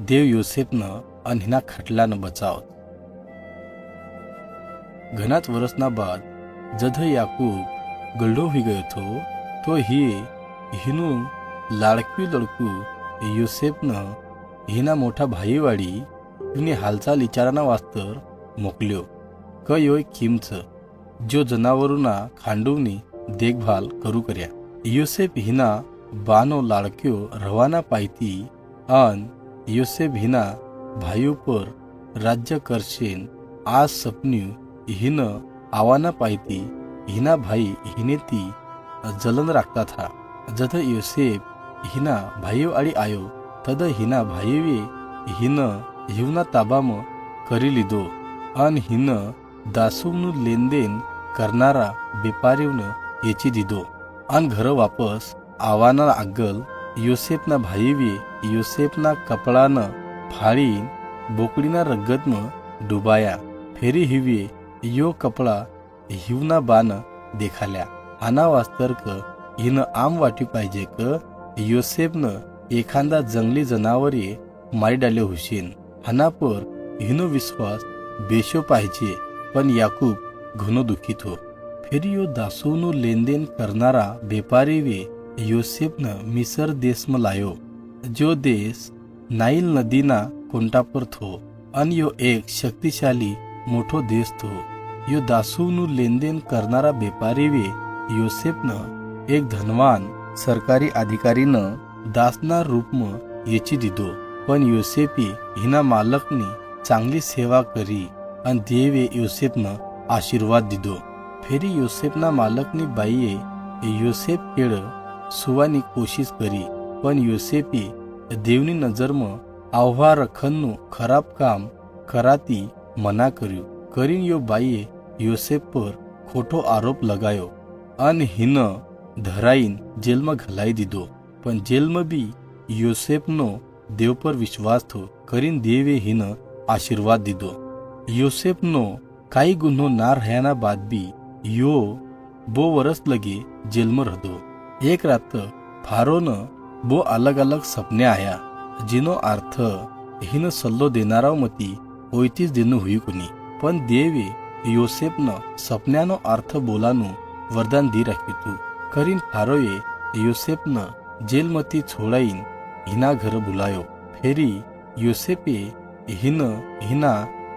देव योसेफनं अन हिना खटलानं बचावत. घनात वरसना बाद जध याकूब गल्डो हुई गयो थो तो ही हिनू लाडकी लडकू योसेफनं हिना मोठा भाईवाडी हिने हालचाल विचाराना वास्तर मोकल्यो. क योय किमच जो जनावरुना खांडूनी देखभाल करू कर्या. योसेफ हिना बानो लाडक्यो रवाना पायती अन योसेभिना भायूपर राज्य करशेन आज सपन्यू हिन आवाना पायती हिना भाई हिने ती जलन राखता था जथ युसेफ हिना भाईव आळी आयो तद हिना भाईवे हिन हिवना ताबाम करी लिदो. अन हिन दासून लेनदेन करणारा बेपारीवन याची दिदो. अन घर वापस आवाना आगल યુસેફના ભાઈઓએ યુસેફના કપડાને ફાડીને બોકડીના રગતમાં ડૂબાયા ફેરી હિવે યો કપડા હિવના બાન દેખાલ્યા वास्तर क हिनं आम वाटी पाहिजे क योसेफनं एखादा जंगली जनावरे मारी डाले हुशीन. हनापर हिनो विश्वास बेशो पाहिजे पण याकूब घनो दुखीत हो फिर यो दासूनु लेनदेन करणारा बेपारी वे યોસેફને મિસર દેશમાં લાયો જો દેશ નાઇલ નદીના કોંટા પર થો અન યો એક શક્તિશાળી મોટો દેશ થો યો દાસુનું લેનદેન કરનારા વેપારી વે યોસેફને એક ધનવાન સરકારી અધિકારીને દાસના રૂપમાં વેચી દીધો પણ યોસેફે હિના માલકની ચાંગલી સેવા કરી અને દેવે યોસેફને આશીર્વાદ દીધો ફેરી યોસેફના માલકની બાઈએ યોસેફ કેળ સુવાની કોશિશ કરી પણ યોસેફે દેવની નજરમાં આહ્વા રખનનું ખરાબ કામ કરાતી મના કર્યું કરીને યો બાઈએ યોસેફ પર ખોટો આરોપ લગાયો અને હિન ધરાઈને જેલમાં ઘલાઈ દીધો પણ જેલમાં બી યોસેફનો દેવ પર વિશ્વાસ થયો કરીને દેવે હિન આશીર્વાદ દીધો યોસેફનો કાંઈ ગુનો ના રહ્યાના બાદ બી યો બહુ વરસ લગે જેલમાં રહતો एक रात फारोन बो अलग अलग सपने आया जिनो अर्थ हिन सल्लो देणारा मती होयतीच दिन हुई कुणी पण देवे योसेफनं सपन्यानो अर्थ बोलानू वरदान दी राखितू। करीन फारोये योसेफन जेलमती छोडाईन हिना घर बुलायो। फेरी योसेफे हिन हिना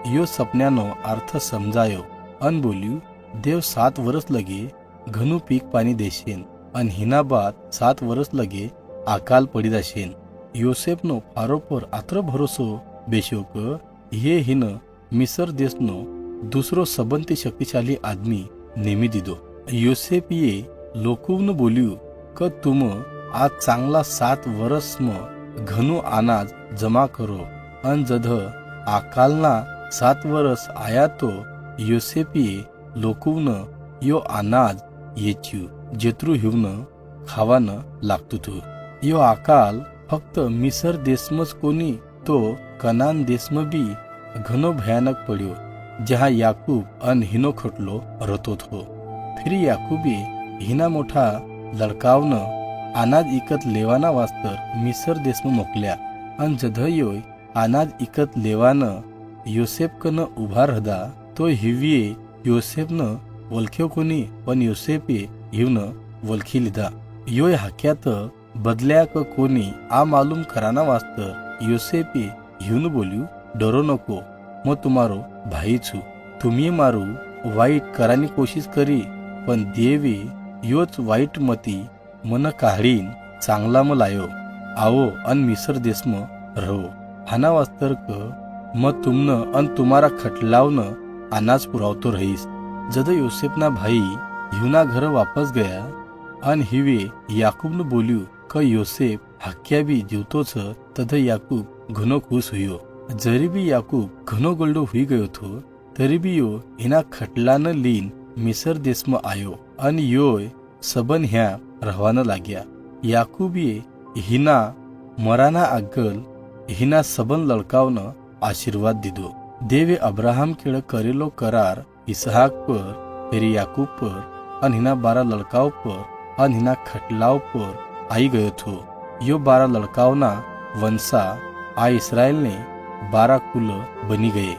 यो सपन्यानो अर्थ समजायो अन बोल्यू देव सात वरस लगे घनू पीक पाणी देशेन। અન હિના બાદ સાત વર્ષ લગે આકાલ પડી જશેન યોસેફનો ફારો પર આત્ર ભરોસો બેસ્યો કે હે હિન મિસર દેશનો દૂસરો સંબંધી શક્તિશાળી આદમી नेमी દીધો યોસેફીએ લોકોને બોલ્યું કે તુમ આ ચાંગલા સાત વર્ષમાં ઘણું અનાજ જમા કરો અન જધ આકાલના સાત વર્ષ આયા તો યોસેફીએ લોકોને યો અનાજ વેચ્યું जेत्रु हिवन खावान लागतो तू. यो आकाल फक्त मिसर देशमच कोणी तो कनान देशम बी घनो भयानक पड्यो जहा याकूब अन हिनो खटलो रतो थो. फिरी याकूबी हिना मोठा लडकावन अनाज इकत लेवाना वास्तर मिसर देशम मोकल्या अन जधयोय अनाज इकत लेवान योसेफ कन उभा रहदा तो हिविये न ओळख्यो कोणी पण योसेफे इवन वलखी लिदा यो हक्यात बदल्याक कोणी आ मालूम कराना वास्त. युसेपे हिवन बोल्यू डरो नको म तुम्हारो भाई छू. तुम्ही मारू वाईट करानी कोशिश करी पण देवी योच वाईट मती मन काढीन चांगला म लायो. आओ अन मिसर देसम रहो. हाना वास्तर क म तुमन अन तुम्हारा खटलावन अनाज पुरावतो रहीस. जद योसेफ ना भाई युना घर वापस गया अन हिवे याकूब ने बोलियो क योसेफ हक्या भी जीवतो छ तद याकूब घनो खुश हुयो. जरी भी याकूब घनो गोल्डो हुई गयो थो तरी भी यो इना खटला न लीन मिसर देश आयो अन यो सबन ह्या रहवाना लाग्या. याकूब ये हिना मराना अग्गल हिना सबन लडकावन आशीर्वाद दिदो. देवे अब्राहम केळ करेलो करार इसहाक पर फिर याकूब पर અને હિના બારા લડકાઓ પર અને હિના ખટલાઓ પર આવી ગયો હતો યો બારા લડકાઓના વંશા આ ઇસરાયેલને બારા કુલ બની ગયે